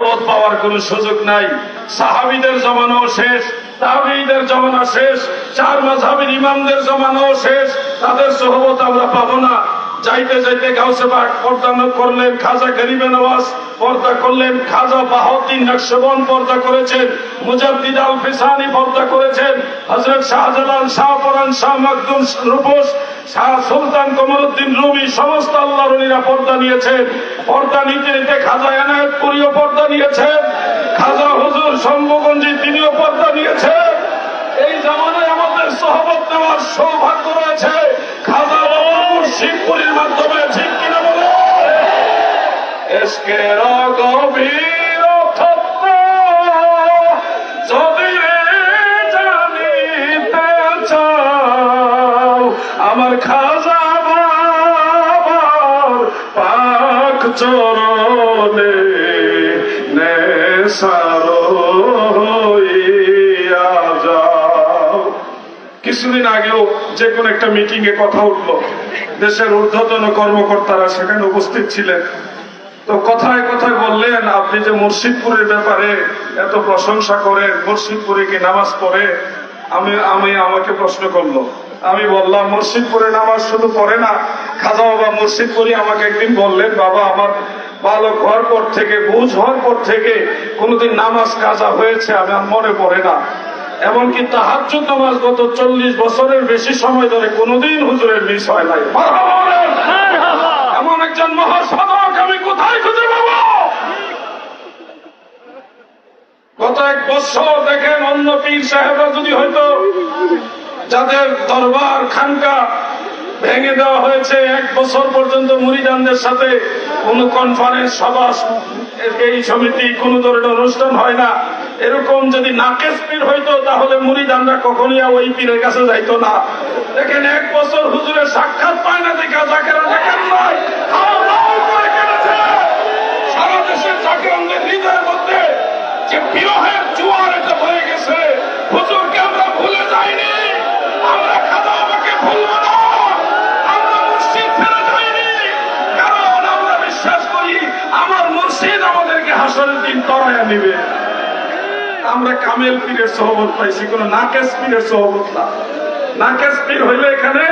পাওয়ার কোন সুযোগ নাই। সাহাবিদের জমানো শেষ তাবিদের জমানা শেষ, চার মাঝাবির ইমামদের জমানো শেষ। তাদের সহবত আমরা পাবো না। যাইতে যাইতে গাউসে পাক পর্দা করলেন, খাজা গরিবে নওয়াজ পর্দা করলেন, খাজা বাহাউদ্দিন নকশবন পর্দা করেছেন, মুজাদ্দিদ আল ফিসানি পর্দা করেছেন হজরত শাহজালাল শাহপরান শাহ মাকদুম রূপস শাহ সুলতান কমরুদ্দিন রুমি, সমস্ত আল্লাহর ওলিরা পর্দা নিয়েছেন। পর্দা নিতে নিতে খাজা এনায়তপুরীও পর্দা নিয়েছেন, খাজা হুজুর শম্ভুগঞ্জি তিনিও পর্দা নিয়েছেন। এই জামানায় আমাদের সহবত নেওয়ার সৌভাগ্য রয়েছে। খাজা বাবা মুর্শিদপুরীর মাধ্যমে ঠিক কিনা বলে? এসকের গভীর আমার খাজা পাক চরণে নেশার কিছুদিন আগেও যে কোনো একটা মিটিং এ কথা উঠল। দেশের ঊর্ধ্বতন কর্মকর্তারা সেখানে উপস্থিত ছিলেন। তো কথায় কথায় বললেন, আপনি যে মুর্শিদপুরের ব্যাপারে এত প্রশংসা করেন, মুর্শিদপুরে কি নামাজ পড়ে? আমি আমি আমাকে প্রশ্ন করল। আমি বললাম, মুর্শিদপুরে নামাজ শুধু পড়ে না, খাজা বাবা মুর্শিদপুরে আমাকে একদিন বললেন, বাবা, আমার বালক হওয়ার পর থেকে, বুঝ হওয়ার পর থেকে কোনোদিন নামাজ কাজা হয়েছে, আমার মনে পড়ে না। এমনকি তাহাজ্জুদ নামাজ গত চল্লিশ বছরের বেশি সময় ধরে কোনোদিন হুজুরের মিস হয় নাই। এমন একজন মহাসাধক আমি কোথায় খুঁজে পাবো? গত এক বছর দেখেন অন্য পীর সাহেবরা যদি হয়তো যাদের দরবার খানকা ভেঙে দেওয়া হয়েছে। এক বছর পর্যন্ত মুরিদানদের সাথে কোনো কনফারেন্স সভা, এই সমিতি কোনো ধরনের অনুষ্ঠান হয় না। এরকম যদি নাকেশ পীর হইতো, তাহলে মুরিদানরা কখনই ওই পীরের কাছে যাইতো না। দেখেন, এক বছর হুজুরের সাক্ষাৎ পায় না দেখা জাকেরা দেখেন কেটেছে। সারা হৃদয়ের মধ্যে যে হয়ে গেছে আমরা ভুলে যাইনি। আমরা খাদা আমাকে না। হাসরের দিন তরাইয়া নিবে। আমরা কামেল পীরের সহবত পাইছি, কোন নাকেশ পীরের সহবত না। নাকেশ পীর হইলে এখানে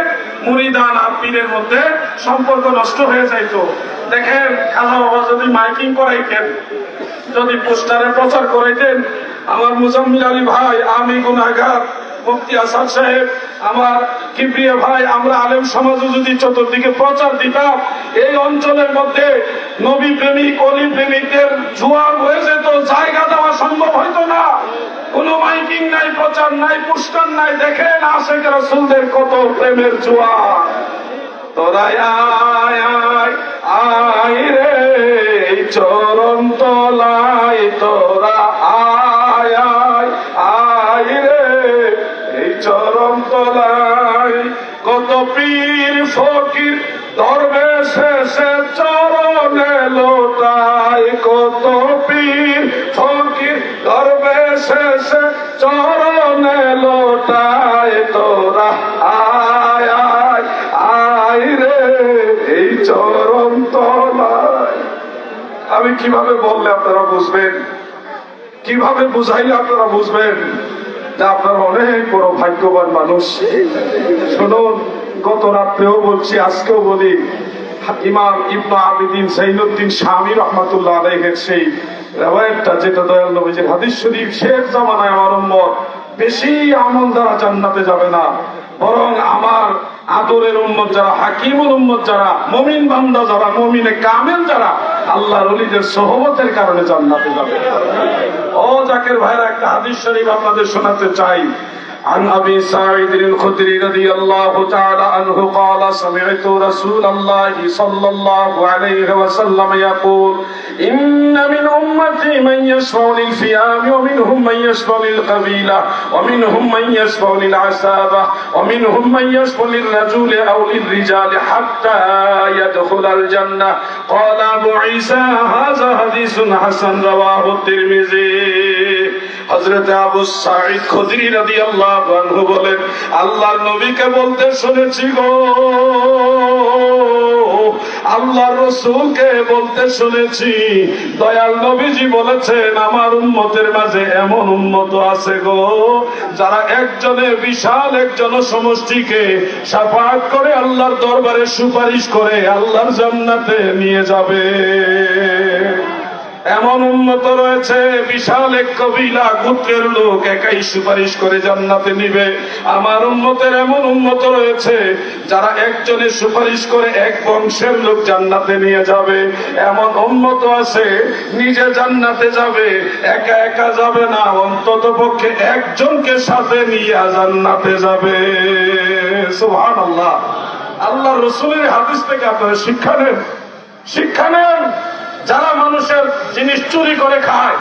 মুরিদান আর পীরের মধ্যে সম্পর্ক নষ্ট হয়ে যাইতো। দেখেন খাজা বাবা যদি মাইকিং করাইতেন, যদি পোস্টারে প্রচার করাইতেন, আমার মুজাম্মিল আলী ভাই, আমি গুনাগার মুফতি আসাদ সাহেব, আমার কিপ্রিয় ভাই, আমরা আলেম সমাজও যদি চতুর্দিকে প্রচার দিতাম, এই অঞ্চলের মধ্যে নবী প্রেমিক, অলি প্রেমিকদের জোয়ার হয়ে যেত জায়গা দেওয়া সম্ভব হইতো না। কোনো মাইকিং নাই, প্রচার নাই, পুস্টার নাই, দেখেন আশেখ রসুলদের কত প্রেমের জোয়ার। তোরাই আয় রে চরণ তোরা পীর ফকির ধর্মে শেষে চরণে লোটায়। কত পীর ফকির ধর্মে শেষে চরণে লোটায়। তোরা আয় আয় আয় রে, এই চরণ তলায়। আমি কীভাবে বললে আপনারা বুঝবেন? কীভাবে বুঝাইলে আপনারা বুঝবেন? যে আপনারা অনেক বড় ভাগ্যবান মানুষ। শুনুন। গত রাত্রেও বলছি, আজকেও বলি, ইমাম ইবনু আবিদিন সাইনুদ্দিন স্বামী রহমাতুল্লাহ আলাইহের সেই রেওয়ায়তটা, যেটা দয়াল নবীজির হাদিস শরীফ, শেষ জামানায় আমার উম্মত বেশি আমল দ্বারা জান্নাতে যাবে না। বরং আমার আদরের উম্মত যারা, হাকিমুল উম্মত যারা, মমিন বান্দা যারা, মমিনে কামেল যারা আল্লাহ অলিদের সহমতের কারণে জান্নাতে যাবে। ও জাকের ভাইরা, একটা হাদিস শরীফ আপনাদের শোনাতে চাই। عن ابي سعيد الخدري رضي الله تعالى عنه قال سمعت رسول الله صلى الله عليه وسلم يقول ان من امتي من يشفع للفئام ومنهم من يشفع للقبيله ومنهم من يشفع للعسابه ومنهم من يشفع للرجل او للرجال حتى يدخل الجنه قال ابو عيسى هذا حديث حسن رواه الترمذي হজরত আবু সাঈদ খুদরি রাদিয়াল্লাহু আনহু বলেন আল্লাহর নবীকে বলতে শুনেছি গো। আল্লাহর রসুলকে বলতে শুনেছি। দয়াল নবীজি বলেছেন, আমার উন্মতের মাঝে এমন উম্মত আছে গো, যারা একজনের বিশাল একজন সমষ্টিকে সাফাত করে আল্লাহর দরবারে সুপারিশ করে আল্লাহর জান্নাতে নিয়ে যাবে। এমন উন্নত রয়েছে, বিশাল এক কবিলা গোত্রের লোক একাই সুপারিশ করে জান্নাতে নিবে। আমার উন্নতের এমন উন্নত রয়েছে, যারা একজনের সুপারিশ করে এক বংশের লোক জান্নাতে নিয়ে যাবে। এমন উন্নত আছে, নিজে জান্নাতে যাবে, একা একা যাবে না, অন্তত পক্ষে একজনকে সাথে নিয়ে জান্নাতে যাবে। আল্লাহ আল্লাহ রসুলের হাদিস থেকে আপনারা শিক্ষা নেন। শিক্ষা নেন। যারা মানুষের জিনিস চুরি করে খায়,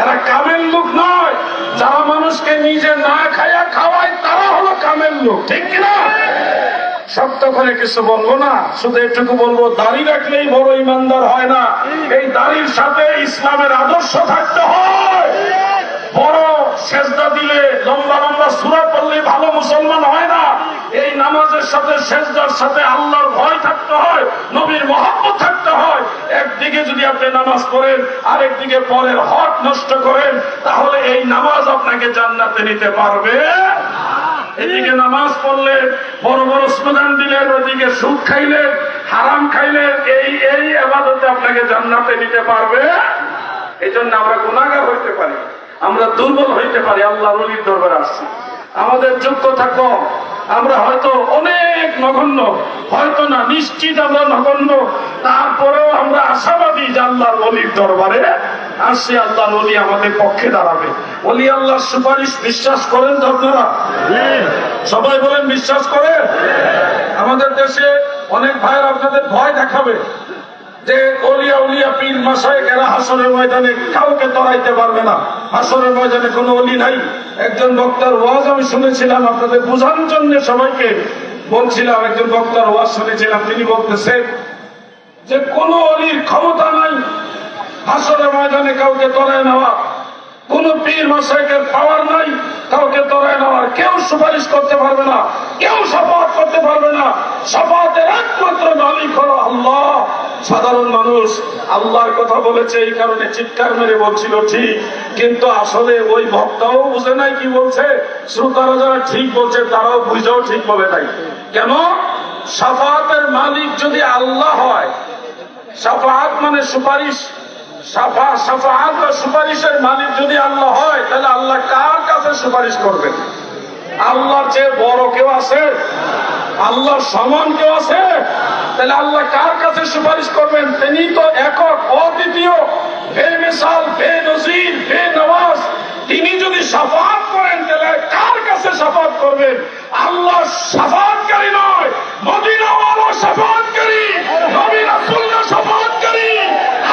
এরা কামের লোক নয়। যারা মানুষকে নিজে না খায়া খাওয়ায়, তারা হলো কামের লোক, ঠিক কিনা শক্ত করে কিছু বলব না, শুধু এটুকু বলব, দাড়ি রাখলেই বড় ইমানদার হয় না। এই দাড়ির সাথে ইসলামের আদর্শ থাকতে হয়। বড় সেজদা দিলে, লম্বা লম্বা সুরা পড়লে ভালো মুসলমান হয় না। এই নামাজের সাথে, সেজদার সাথে আল্লাহর ভয় থাকতে হয়, নবীর মহব্বত থাকতে হয় একদিকে যদি আপনি নামাজ পড়েন আরেকদিকে পরের হক নষ্ট করেন, তাহলে এই নামাজ আপনাকে জান্নাতে নিতে পারবে। এদিকে নামাজ পড়লে বড় বড় স্লোগান দিলেন, ওদিকে সুদ খাইলেন, হারাম খাইলেন, এই এই আবাদতে আপনাকে জান্নাতে নিতে পারবে। এই জন্য আমরা গুণাগার হইতে পারি, আমরা দুর্বল হইতে পারি আল্লাহ নবীর দরবারে আসছি। আমাদের যোগ্যতা কম আমরা হয়তো অনেক নগণ্য, হয়তো না নিশ্চিত আমরা নগণ্য, তারপরেও আমরা আশাবাদী যে আল্লাহর অলির দরবারে আসছে, আল্লাহর অলি আমাদের পক্ষে দাঁড়াবে। অলি আল্লাহর সুপারিশ বিশ্বাস করেন তো আপনারা? সবাই বলেন বিশ্বাস করেন? আমাদের দেশে অনেক ভাইয়ের আপনাদের ভয় দেখাবে যে অলিয়া উলিয়া পীর মাসায় এরা হাসনের ময়দানে কাউকে তরাইতে পারবে না। হাসরের ময়দানে কোনো অলি নাই। একজন বক্তার ওয়াজ আমি শুনেছিলাম, আপনাদের বোঝানোর জন্য সবাইকে বলছিলাম, একজন বক্তার ওয়াজ শুনেছিলাম, তিনি বলতেছেন যে কোন অলির ক্ষমতা নাই হাসরের ময়দানে কাউকে তরায় নেওয়া কোন পীর মাসাইকের পাওয়ার নাই কাউকে তরায় নেওয়ার। কেউ সুপারিশ করতে পারবে না, কেউ সাফাত করতে পারবে না। সাফাতের একমাত্র মালিক হলো আল্লাহ। সাধারণ মানুষ আল্লাহর কথা বলেছে, এই কারণে চিৎকার মেরে বলছিল, ঠিক কিন্তু আসলে ওই ভক্তাও বুঝে নাই কি বলছে। শ্রোতারা যারা ঠিক বলছে, তারাও বুঝেও ঠিক বলে নাই। কেন? সাফাতের মালিক যদি আল্লাহ হয়, সাফাত মানে সুপারিশ। সাফা, সাফাত বা সুপারিশের মালিক যদি আল্লাহ হয়, তাহলে আল্লাহ কার কাছে সুপারিশ করবেন? আল্লাহর চেয়ে বড় কেউ আছে? আল্লাহর সমান কেউ আছে? তাহলে আল্লাহ কার কাছে সুপারিশ করবেন? তিনি তো একক, অদ্বিতীয়। বে মিসাল বে নজির বে নওয়াজ, তিনি যদি সাফাত করেন, তাহলে কার কাছে সাফাত করবেন? আল্লাহ সাফাতকারী নয় মদিনাওয়ালা সাফাতকারী নবী রাসূলরা সাফাতকারী,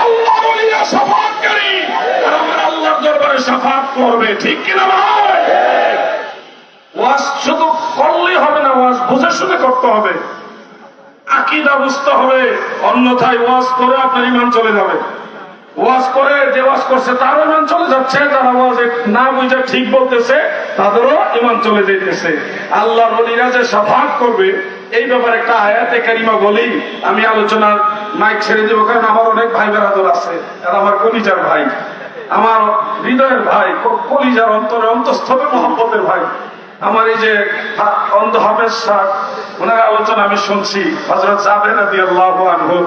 আল্লাহ ওলিরা সাফাতকারী। আমার আল্লাহর দরবারে সাফাত করবে, ঠিক কিনা ভাই? ওয়াজ শুধু করলেই হবে না, ওয়াজ বুঝে শুনে করতে হবে। আকিদা বুঝতে হবে, অন্যথায় ওয়াজ করে আপনার ইমান চলে যাবে। ওয়াজ করে যে ওয়াজ করছে তারও ইমান চলে যাচ্ছে, যারা ওয়াজ না বুঝে ঠিক বলতেছে, তাদেরও ইমান চলে যেতেছে আল্লাহ রলিরা যে সাফাত করবে, এই ব্যাপারে একটা আয়াতে কারিমা বলি, আমি আলোচনার মাইক ছেড়ে দেবো, কারণ আমার অনেক ভাই বেড়াদর আছে, আর আমার কলিজার ভাই। আমার হৃদয়ের ভাই, কলিজার অন্তরে অন্তঃস্থলে মোহাম্মতের ভাই। আমার এই যে অন্ধ হাফেজ শাহ ওনার আলোচনা আমি শুনছি। হজরত জাবের রাদি আল্লাহ আনহু,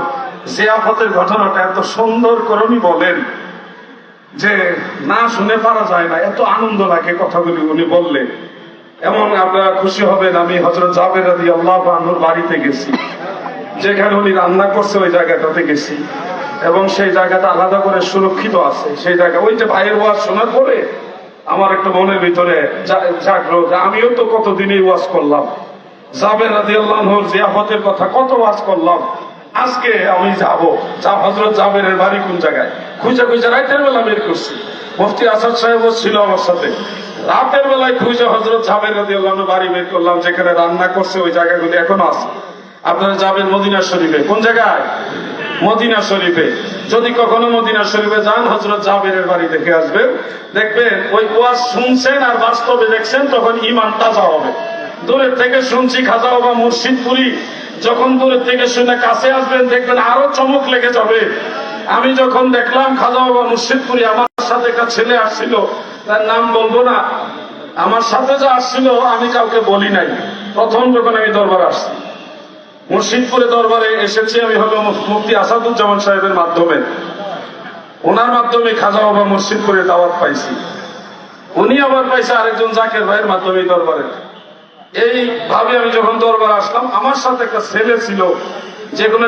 জিয়াফতের ঘটনাটা এত সুন্দর করে উনি বলেন যে, না শুনে পারা যায় না, এত আনন্দ লাগে কথাগুলি উনি বললেন এমন আপনারা খুশি হবেন, আমি হজরত জাবের রাদি আল্লাহ আনহুর বাড়িতে গেছি। যেখানে উনি রান্না করছে, ওই জায়গাটাতে গেছি। এবং সেই জায়গাটা আলাদা করে সুরক্ষিত আছে। সেই জায়গা, ওই যে ভাইয়ের ওয়াজ শোনার পরে আমার একটা মনের ভিতরে জা- জাগলো যে আমিও তো কতদিনই ওয়াজ করলাম। জাবের রাজি আল্লাহর জিয়াফতের কথা কত ওয়াজ করলাম। আজকে আমি যাব। হজরত জাবেরের বাড়ি কোন জায়গায়? খুঁজে খুঁজে রাতের বেলা বের করছি। মুফতি আসাদ সাহেবও ছিল আমার সাথে। রাতের বেলায় খুঁজে হজরত জাবের রাজি আল্লাহর বাড়ি বের করলাম, যেখানে রান্না করছে ওই জায়গাগুলি এখনও আছে। আপনারা যাবেন মদিনা শরীফে। কোন জায়গায়? মদিনা শরীফে। যদি কখনো মদিনা শরীফে যান হজরত জাবেরের বাড়ি দেখে আসবেন। দেখবেন ওই ওয়াজ শুনছেন আর বাস্তবে দেখছেন, তখন ইমান তাজা হবে। দূরের থেকে শুনছি খাজা বাবা মুর্শিদপুরি। যখন দূরের থেকে শুনে কাছে আসবেন, দেখবেন আরও চমক লেগে যাবে। আমি যখন দেখলাম খাজা বাবা মুর্শিদপুরি, আমার সাথে একটা ছেলে আসছিল। তার নাম বলব না। আমার সাথে যা আসছিল, আমি কাউকে বলি নাই। প্রথম যখন আমি দরবার আসছি মুর্শিদপুরে দরবারে এসেছি আমি হলো মুফতি আসাদুজ্জামান সাহেবের মাধ্যমে। ওনার মাধ্যমে খাজা বাবা মুর্শিদপুরে দাওয়াত পাইছি। উনি আবার পাইছে আরেকজন জাকের ভাইয়ের মাধ্যমে দরবারে। এই ভাবে আমি যখন দরবার আসলাম, আমার সাথে একটা ছেলে ছিল, যে কোনো